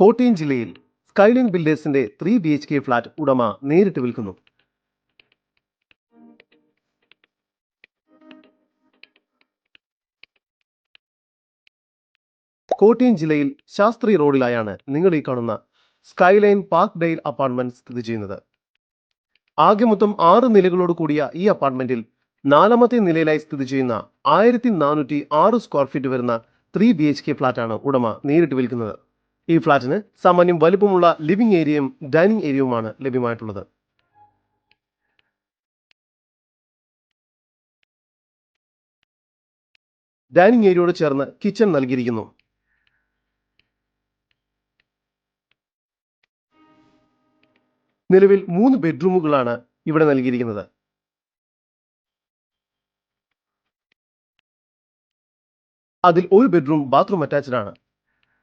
കോട്ടയം ജില്ലയിൽ skyline ബിൽഡേഴ്സിന്റെ three B H K flat ഉടമ നേരിട്ട് വിൽക്കുന്നു. കോട്ടയം ജില്ലയിൽ ശാസ്ത്രി റോഡിലായാണ് നിങ്ങൾ ഈ കാണുന്ന സ്കൈലൈൻ പാർക്ക് ഡെയിൽ അപ്പാർട്ട്മെന്റ് സ്ഥിതി ചെയ്യുന്നത്. ആകെ മൊത്തം ആറ് നിലകളോട് കൂടിയ ഈ അപ്പാർട്ട്മെന്റിൽ നാലാമത്തെ നിലയിലായി സ്ഥിതി ചെയ്യുന്ന ആയിരത്തി നാനൂറ്റി ആറ് സ്ക്വയർ ഫീറ്റ് വരുന്ന ത്രീ ബി എച്ച് കെ ഫ്ളാറ്റാണ് ഉടമ നേരിട്ട് വിൽക്കുന്നത്. ഈ ഫ്ളാറ്റിന് സാമാന്യം വലുപ്പമുള്ള ലിവിംഗ് ഏരിയയും ഡൈനിങ് ഏരിയയുമാണ് ലഭ്യമായിട്ടുള്ളത്. ഡൈനിങ് ഏരിയയോട് ചേർന്ന് കിച്ചൺ നൽകിയിരിക്കുന്നു. നിലവിൽ മൂന്ന് ബെഡ്റൂമുകളാണ് ഇവിടെ നൽകിയിരിക്കുന്നത്. അതിൽ ഒരു ബെഡ്റൂം ബാത്റൂം അറ്റാച്ച്ഡ് ആണ്.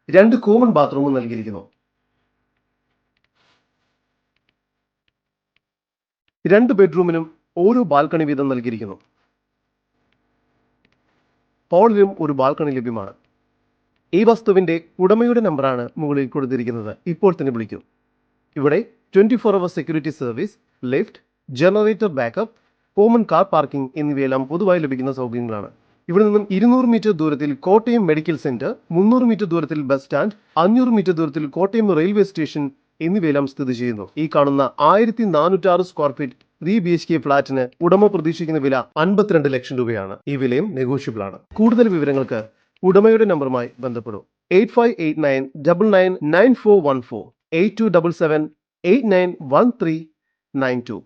രണ്ട് കോമൺ ബാത്റൂമും നൽകിയിരിക്കുന്നു. രണ്ട് ബെഡ്റൂമിനും ഓരോ ബാൽക്കണി വീതം നൽകിയിരിക്കുന്നു. ഹോളിലും ഒരു ബാൽക്കണി ലഭ്യമാണ്. ഈ വസ്തുവിന്റെ ഉടമയുടെ നമ്പറാണ് മുകളിൽ കൊടുത്തിരിക്കുന്നത്. ഇപ്പോൾ തന്നെ വിളിക്കൂ. ഇവിടെ twenty four hour security service lift generator backup common car parking എന്നിവയെല്ലാം പൊതുവായി ലഭിക്കുന്ന സൗകര്യങ്ങളാണ്. ഇവിടെ നിന്നും ഇരുന്നൂറ് മീറ്റർ ദൂരത്തിൽ കോട്ടയം മെഡിക്കൽ സെന്റർ മുന്നൂറ് മീറ്റർ ദൂരത്തിൽ ബസ് സ്റ്റാൻഡ് അഞ്ഞൂറ് മീറ്റർ ദൂരത്തിൽ കോട്ടയം റെയിൽവേ സ്റ്റേഷൻ എന്നിവയെല്ലാം സ്ഥിതി ചെയ്യുന്നു ഈ കാണുന്ന ആയിരത്തി നാനൂറ്റാറ് square feet three B H K ഫ്ളാറ്റിന് ഉടമ പ്രതീക്ഷിക്കുന്ന വില അൻപത്തിരണ്ട് ലക്ഷം രൂപയാണ്. ഈ വിലയും നെഗോഷ്യബിൾ ആണ്. കൂടുതൽ വിവരങ്ങൾക്ക് ഉടമയുടെ നമ്പറുമായി ബന്ധപ്പെടും. Eight five eight nine double nine nine four one four eight two double seven eight nine one three nine two